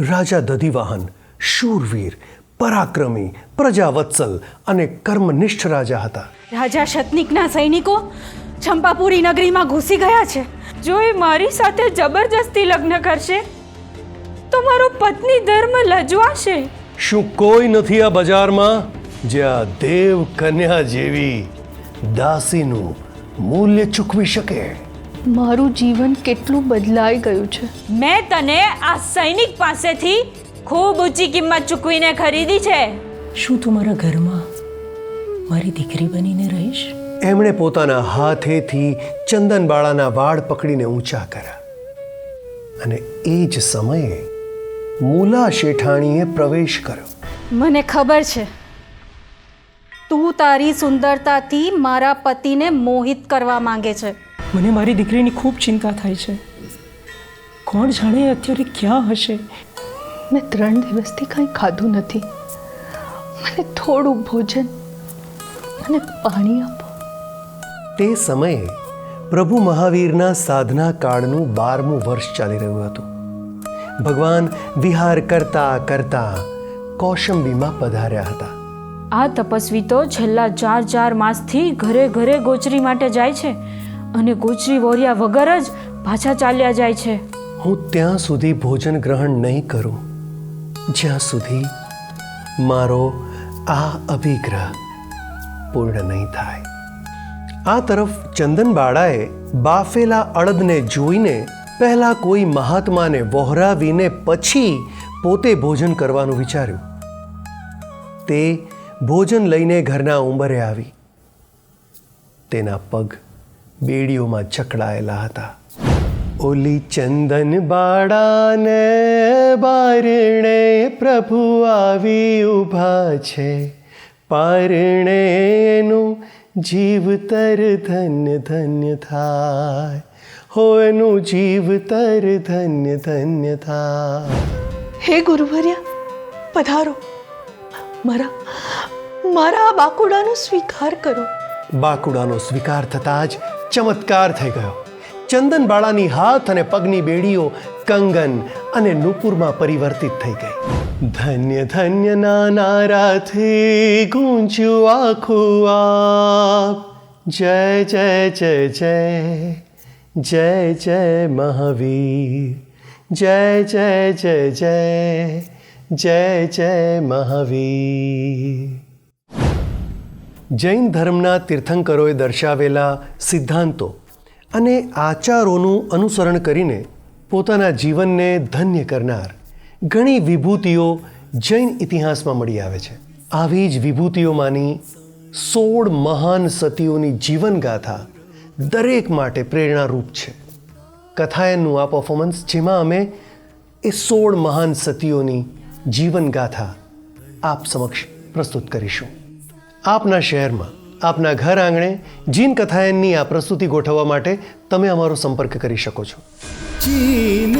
રાજા દધિવાહન શૂરવીર પરાક્રમી પ્રજાવત્સલ અને કર્મનિષ્ઠ રાજા હતા. રાજા શતનિકના સૈનિકો ચંપાપુરી નગરીમાં ઘૂસી ગયા છે. જો એ મારી સાથે જબરજસ્તી લગ્ન કરશે તો મારો પત્ની ધર્મ લજવાશે. શું કોઈ નથી આ બજારમાં? જ્યાં દેવ કન્યા જેવી દાસીનું મૂલ્ય ચૂકવી શકે? મારું જીવન કેટલું બદલાઈ ગયું છે. મેં તને આ સૈનિક પાસેથી ખૂબ ઊંચી કિંમત ચૂકવીને ખરીદી છે. શું તું મારા ઘરમાં મારી દીકરી બનીને રહીશ? એમણે પોતાના હાથેથી ચંદનબાળાના વાળ પકડીને ઊંચા કર્યા. અને એ જ સમયે મૂલા શેઠાણીએ પ્રવેશ કર્યો. મને ખબર છે. તું તારી સુંદરતાથી મારા પતિને મોહિત કરવા માંગે છે. મને મારી દીકરીની ખૂબ ચિંતા થાય છે. કોણ જાણે અત્યારે ક્યાં હશે? મેં ત્રણ દિવસથી કંઈ ખાધું નથી. મને થોડું ભોજન અને પાણી આપો. તે સમયે પ્રભુ મહાવીરના સાધના કાળનું બારમું વર્ષ ચાલી રહ્યું હતું. ભગવાન વિહાર કરતા કરતા કૌશંબીમાં પધાર્યા હતા. આ તપસ્વી તો છેલ્લા ચાર ચાર માસથી ઘરે ઘરે ગોચરી માટે જાય છે. અને ગોચરી વોર્યા વગર જ પાછા ચાલ્યા જાય છે. હું ત્યાં સુધી ભોજન ગ્રહણ નહીં કરું. જ્યાં સુધી મારો આ અભિગ્રહ પૂર્ણ નહીં થાય. આ તરફ ચંદનબાળાએ બાફેલા અડદને જોઈને પહેલા કોઈ મહાત્માને વહોરાવીને પછી પોતે ભોજન કરવાનું વિચાર્યું. તે ભોજન લઈને ઘરના ઉંબરે આવી. તેના પગ બેડીઓમાં જકડાયેલા હતા. ઓલી ચંદન બાળાને બારણે પ્રભુ આવી ઊભા છે. પારણેનું જીવતર ધન્ય ધન્ય થાય. હો, એનું જીવતર ધન્ય ધન્ય થાય. હે ગુરુવર્યા, પધારો. મારા મારા બાકુડાનો સ્વીકાર કરો. બાકુડાનો સ્વીકાર થતાં જ ચમત્કાર થઈ ગયો. ચંદનબાળાની હાથ અને પગની બેડીઓ કંગન અને નુપુરમાં પરિવર્તિત થઈ ગઈ. ધન્ય ધન્ય ના નારાથી ગૂંચ્યું આખું આપ. જય જય જય જય જય જય મહાવીર. જય જય જય જય જય જય મહાવીર. જૈન ધર્મના તીર્થંકરોએ દર્શાવેલા સિદ્ધાંતો અને આચારોનું અનુસરણ કરીને પોતાના જીવનને ધન્ય કરનાર ઘણી વિભૂતિઓ જૈન ઇતિહાસમાં મળી આવે છે. આવી જ વિભૂતિઓમાંની સોળ મહાન સતીઓની જીવનગાથા દરેક માટે પ્રેરણારૂપ છે. કથાયનનું આ પર્ફોમન્સ જેમાં અમે એ સોળ મહાન સતીઓની જીવનગાથા આપ સમક્ષ પ્રસ્તુત કરીશું. આપના શહેરમાં, આપના ઘર આંગણે જીન કથાયનની આ પ્રસ્તુતિ ગોઠવવા માટે તમે અમારો સંપર્ક કરી શકો છો. જીન